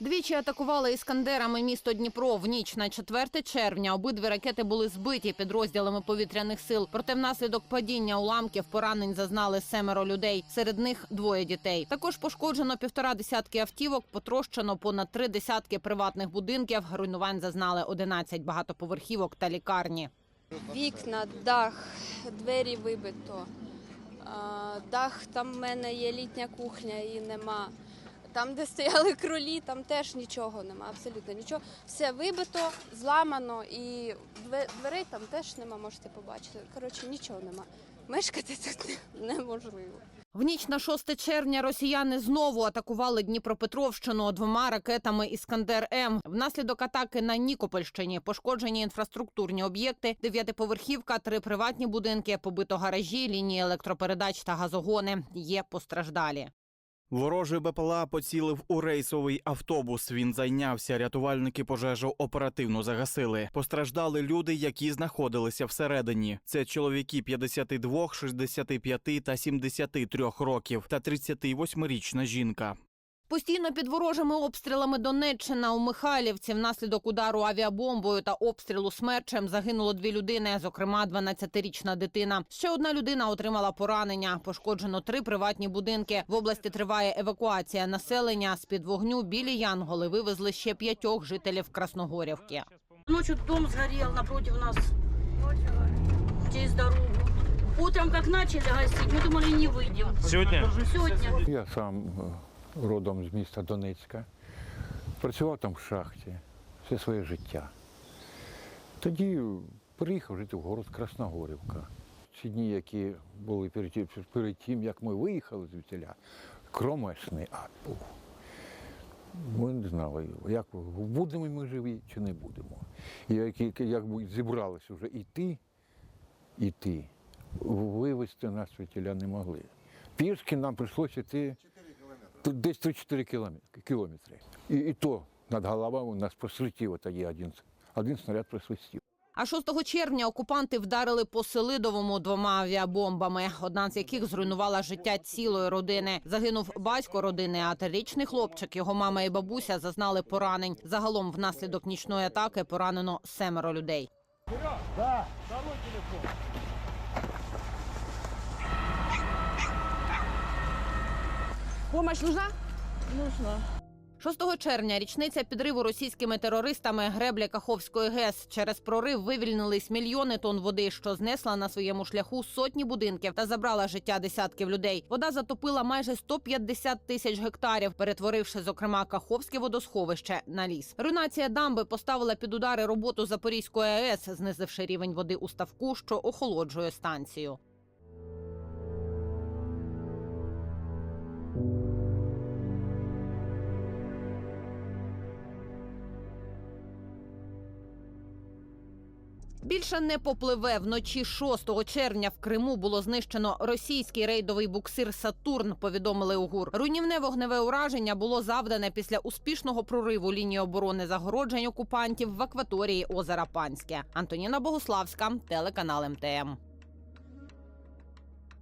Двічі атакували іскандерами місто Дніпро в ніч на 4 червня. Обидві ракети були збиті підрозділами повітряних сил. Проте внаслідок падіння уламків поранень зазнали семеро людей. Серед них двоє дітей. Також пошкоджено півтора десятки автівок, потрощено понад три десятки приватних будинків. Руйнувань зазнали 11 багатоповерхівок та лікарні. Вікна, дах, двері вибито. Дах, там в мене є літня кухня, її нема. Там, де стояли кролі, там теж нічого нема, абсолютно нічого. Все вибито, зламано і дверей там теж нема, можете побачити. Коротше, нічого нема. Мешкати тут неможливо. В ніч на 6 червня росіяни знову атакували Дніпропетровщину двома ракетами Іскандер М. Внаслідок атаки на Нікопольщині пошкоджені інфраструктурні об'єкти, дев'ятиповерхівка, три приватні будинки, побито гаражі, лінії електропередач та газогони. Є постраждалі. Ворожий БПЛА поцілив у рейсовий автобус. Він зайнявся. Рятувальники пожежу оперативно загасили. Постраждали люди, які знаходилися всередині. Це чоловіки 52, 65 та 73 років та 38-річна жінка. Постійно під ворожими обстрілами Донеччина у Михайлівці внаслідок удару авіабомбою та обстрілу смерчем загинуло дві людини, зокрема 12-річна дитина. Ще одна людина отримала поранення. Пошкоджено три приватні будинки. В області триває евакуація населення. З під вогню білі янголи вивезли ще п'ятьох жителів Красногорівки. Ночью дом сгорел напротив нас. Через дорогу. Утром как начали гасить, мы думали не выйдем. Сегодня? Сегодня. Я сам е, родом з міста Донецька. Працював там в шахті все своє життя. Тоді приїхав жити в город Красногорівка. Ці дні, які були перед тим, перед тим як ми виїхали звідтіля, кромешний ад був. Ми не знали, як будемо ми живі чи не будемо. І як, як, зібралися вже іти, іти, вивезти нас звідтіля не могли. Пішки нам прийшлося йти тут десь 3-4 кілометри. кілометри. І, і то над головами у нас просвітів тоді один, один снаряд просвистів. А 6 червня окупанти вдарили по Селидовому двома авіабомбами, одна з яких зруйнувала життя цілої родини. Загинув батько родини, а трирічний хлопчик, його мама і бабуся зазнали поранень. Загалом внаслідок нічної атаки поранено семеро людей. Помощь нужна? 6 червня річниця підриву російськими терористами греблі Каховської ГЕС. Через прорив вивільнились мільйони тонн води, що знесла на своєму шляху сотні будинків та забрала життя десятків людей. Вода затопила майже 150 тисяч гектарів, перетворивши, зокрема, Каховське водосховище на ліс. Руйнація дамби поставила під удари роботу Запорізької АЕС, знизивши рівень води у ставку, що охолоджує станцію. Більше не попливе вночі 6 червня в Криму було знищено російський рейдовий буксир Сатурн. Повідомили у ГУР. Руйнівне вогневе ураження було завдане після успішного прориву лінії оборони загороджень окупантів в акваторії озера Панське. Антоніна Богуславська, телеканал МТМ.